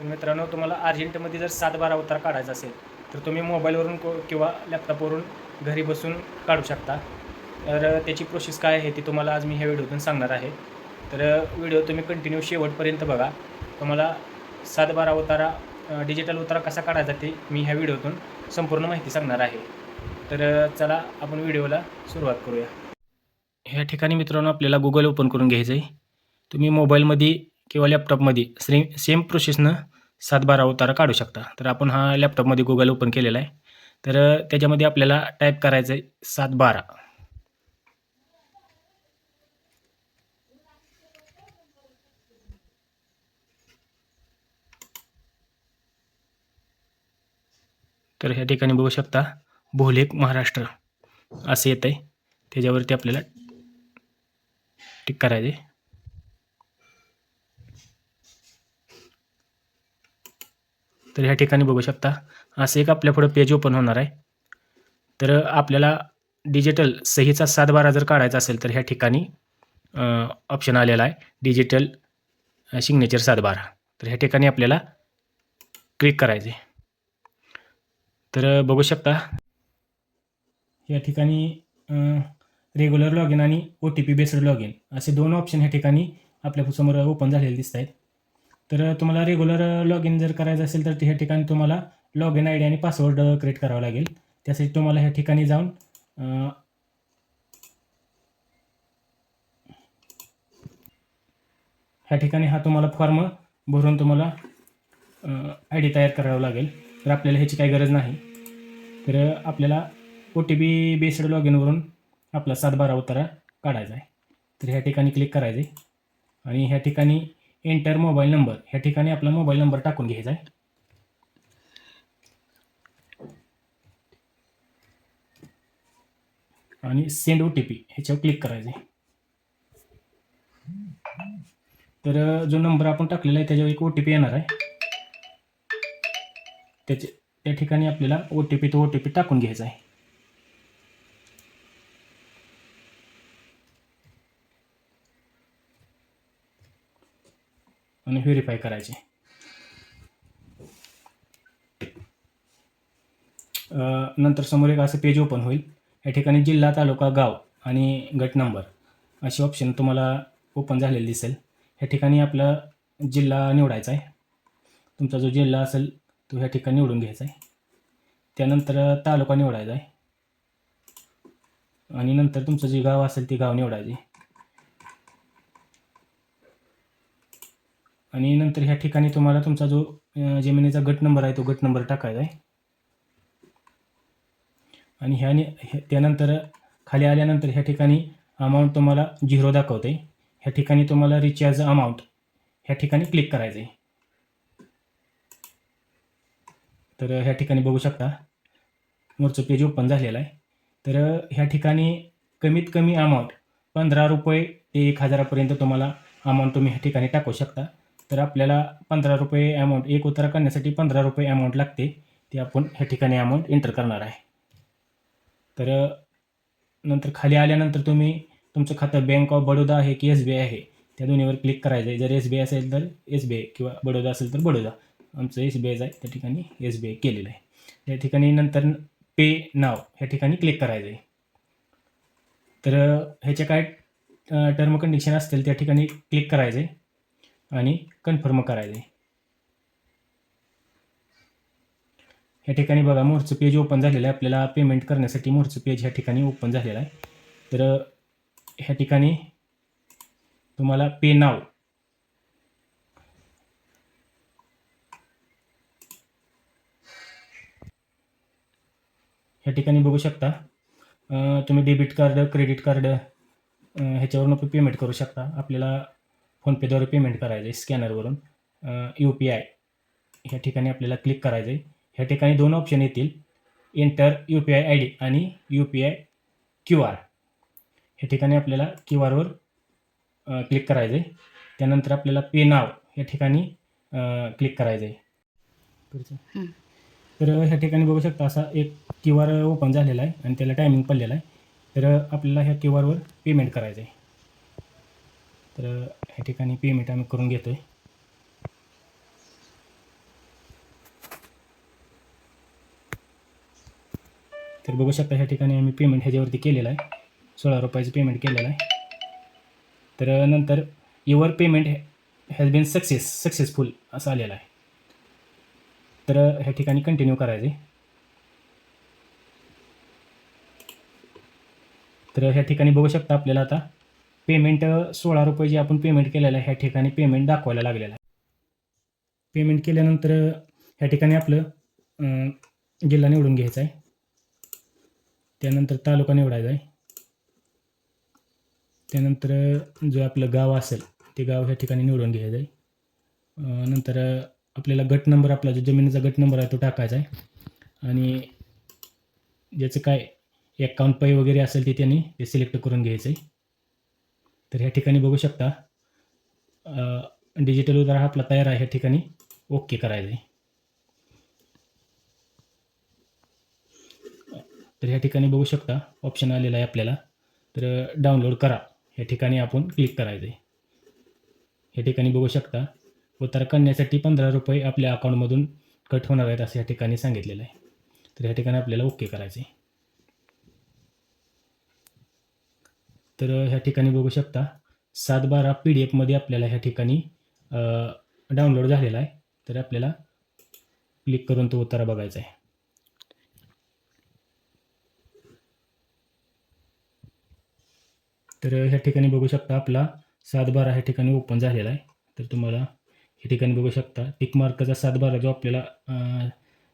तर मित्रांनो तुम्हाला अर्जंटमध्ये जर सात बारा उतार काढायचा असेल तर तुम्ही मोबाईलवरून को किंवा लॅपटॉपवरून घरी बसून काढू शकता. तर त्याची प्रोसेस काय आहे ती तुम्हाला आज मी ह्या व्हिडिओतून सांगणार आहे. तर व्हिडिओ तुम्ही कंटिन्यू शेवटपर्यंत बघा. तुम्हाला सात बारा उतारा डिजिटल उतारा कसा काढायचा ते मी ह्या व्हिडिओतून संपूर्ण माहिती सांगणार आहे. तर चला आपण व्हिडिओला सुरुवात करूया. ह्या ठिकाणी मित्रांनो आपल्याला गुगल ओपन करून घ्यायचं आहे तुम्ही मोबाईलमध्ये किंवा लॅपटॉपमध्ये सेम सेम प्रोसेसनं सात बारा उतारा काढू शकता. तर आपण हा लॅपटॉपमध्ये गुगल ओपन केलेला आहे. तर त्याच्यामध्ये आपल्याला टाईप करायचं आहे सात बारा तर ह्या ठिकाणी बघू शकता भोलेक महाराष्ट्र असं येतं आहे त्याच्यावरती आपल्याला टिक करायचे तर ह्या ठिकाणी बघू शकता असं एक आपल्या पुढं पेज ओपन होणार आहे. तर आपल्याला डिजिटल सहीचा सात बारा जर काढायचा असेल तर ह्या ठिकाणी ऑप्शन आलेला आहे डिजिटल सिग्नेचर सात बारा तर ह्या ठिकाणी आपल्याला क्लिक करायचे तर बघू शकता या ठिकाणी रेग्युलर लॉग इन आणि O T P based log in असे दोन ऑप्शन ह्या ठिकाणी आपल्यासमोर ओपन झालेले दिसत आहेत तर तुम्हाला रेग्युलर लॉग इन जर करायचं असेल तर ह्या ठिकाणी तुम्हाला लॉग इन आय डी आणि पासवर्ड क्रिएट करावा लागेल. त्यासाठी तुम्हाला ह्या ठिकाणी जाऊन ह्या ठिकाणी हा तुम्हाला फॉर्म भरून तुम्हाला आय डी तयार करावं लागेल. तर आपल्याला ह्याची काही गरज नाही. तर आपल्याला O T P based log इनवरून आपला सात बारा उतारा काढायचा आहे. तर ह्या ठिकाणी क्लिक करायचे. आणि ह्या ठिकाणी एंटर मोबाईल नंबर ह्या ठिकाणी आपला मोबाईल नंबर टाकून घ्यायचा आहे. आणि सेंड ओ टी पी ह्याच्यावर क्लिक करायचे तर जो नंबर आपण टाकलेला आहे त्याच्यावर एक ओ टी पी येणार आहे. त्याचे त्या ठिकाणी आपल्याला ओ टी पी तो ओ टी पी टाकून घ्यायचा आहे. आणि व्हेरीफाय करायचे. नंतर समोर एक असं पेज ओपन होईल. या ठिकाणी जिल्हा तालुका गाव आणि गट नंबर अशी ऑप्शन तुम्हाला ओपन झालेली दिसेल. ह्या ठिकाणी आपला जिल्हा निवडायचा आहे. तुमचा जो जिल्हा असेल तो ह्या ठिकाणी निवडून घ्यायचा आहे. त्यानंतर तालुका निवडायचा आहे. आणि नंतर तुमचं जे गाव असेल ते गाव निवडायचे. आणि नंतर ह्या ठिकाणी तुम्हाला तुमचा जो जमिनीचा गट नंबर आहे तो गट नंबर टाकायचा आहे. आणि ह्याने त्यानंतर खाली आल्यानंतर ह्या ठिकाणी अमाऊंट तुम्हाला झिरो दाखवते ह्या ठिकाणी तुम्हाला रिचार्ज अमाऊंट ह्या ठिकाणी क्लिक करायचं आहे तर ह्या ठिकाणी बघू शकता वरचं पेज ओपन झालेलं आहे. तर ह्या ठिकाणी कमीत कमी अमाऊंट पंधरा रुपये ते एक हजारापर्यंत तुम्हाला अमाऊंट तुम्ही ह्या ठिकाणी टाकू शकता. तर आपल्याला पंधरा रुपये अमाऊंट एक उतारा करण्यासाठी पंधरा रुपये अमाऊंट लागते. ते आपण ह्या ठिकाणी अमाऊंट एंटर करणार आहे. तर नंतर खाली आल्यानंतर तुम्ही तुमचं खातं बँक ऑफ बडोदा आहे की एस बी आय आहे? त्या दोन्हीवर क्लिक करायचं आहे जर एस बी आय असेल तर एस बी आय किंवा बडोदा असेल तर बडोदा आमचं एस बी आयचं आहे. त्या ठिकाणी एस बी आय केलेलं आहे. त्या ठिकाणी नंतर पे नाव ह्या ठिकाणी क्लिक करायचं आहे तर ह्याच्या काय टर्म कंडिशन असतील त्या ठिकाणी क्लिक करायचं आहे आणि कन्फर्म करायचं आहे ह्या ठिकाणी बघा मोरचं पेज ओपन झालेलं आहे. आपल्याला पेमेंट करण्यासाठी मोरचं पेज ह्या ठिकाणी ओपन झालेलं आहे. तर ह्या ठिकाणी तुम्हाला पे नाव ह्या ठिकाणी बघू शकता तुम्ही डेबिट कार्ड क्रेडिट कार्ड ह्याच्यावरून पेमेंट करू शकता. आपल्याला फोनपेद्वारे पेमेंट करायचं आहे स्कॅनरवरून यू पी आय ह्या ठिकाणी आपल्याला क्लिक करायचं आहे ह्या ठिकाणी दोन ऑप्शन येतील. Enter U P I I D आणि U P I Q R ह्या ठिकाणी आपल्याला क्यू आरवर क्लिक करायचं आहे त्यानंतर आपल्याला पे नाव या ठिकाणी क्लिक करायचं आहे. तर ह्या ठिकाणी बघू शकता असा एक क्यू आर ओपन झालेला आहे आणि त्याला टायमिंग पडलेला आहे. तर आपल्याला ह्या क्यू आरवर पेमेंट करायचं आहे तर ह्या ठिकाणी पेमेंट आम्ही करून घेतो आहे तर बघू शकता ह्या ठिकाणी आम्ही पेमेंट ह्याच्यावरती केलेलं आहे. सोळा रुपयाचं पेमेंट केलेलं आहे. तर नंतर your payment has been success successful असं आलेलं आहे. तर ह्या ठिकाणी कंटिन्यू करायचे तर ह्या ठिकाणी बघू शकता आपल्याला आता पेमेंट सोळा रुपये जे आपण पेमेंट केलेलं आहे ह्या ठिकाणी पेमेंट दाखवायला लागलेलं आहे. पेमेंट केल्यानंतर ह्या ठिकाणी आपलं जिल्हा निवडून घ्यायचा आहे. त्यानंतर तालुका निवडायचा आहे. त्यानंतर जो आपलं गाव असेल ते गाव ह्या ठिकाणी निवडून घ्यायचं आहे. नंतर आपल्याला गट नंबर आपला जो जमिनीचा गट नंबर आहे तो टाकायचा आहे. आणि ज्याचं काय अकाउंट पै वगैरे असेल ते त्यांनी ते सिलेक्ट करून घ्यायचं आहे. तर ह्या ठिकाणी बघू शकता डिजिटल उदार हा आपला तयार आहे ह्या ठिकाणी. ओके करायचं आहे तर ह्या ठिकाणी बघू शकता ऑप्शन आलेला आहे आपल्याला. तर डाउनलोड करा. या ठिकाणी आपण क्लिक करायचं आहे ह्या ठिकाणी बघू शकता उतारा करण्यासाठी पंधरा रुपये आपल्या अकाउंटमधून कट होणार आहेत असं ह्या ठिकाणी सांगितलेलं आहे. तर ह्या ठिकाणी आपल्याला ओके करायचं तर ह्या ठिकाणी बघू शकता सात बारा पी डी एफमध्ये आपल्याला ह्या ठिकाणी डाउनलोड झालेला आहे. तर आपल्याला क्लिक करून तो उतारा बघायचा आहे. तर ह्या ठिकाणी बघू शकता आपला सात बारा ह्या ठिकाणी ओपन झालेला आहे. तर तुम्हाला ह्या ठिकाणी बघू शकता टिक मार्कचा सात बारा जो आपल्याला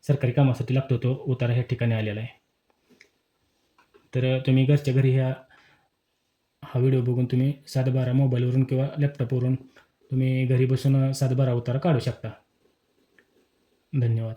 सरकारी कामासाठी लागतो तो उतारा ह्या ठिकाणी आलेला आहे. तर तुम्ही घरच्या घरी ह्या हा व्हिडिओ बघून तुम्ही सातबारा मोबाईलवरून किंवा लॅपटॉपवरून तुम्ही घरी बसून सातबारा अवतार काढू शकता. धन्यवाद.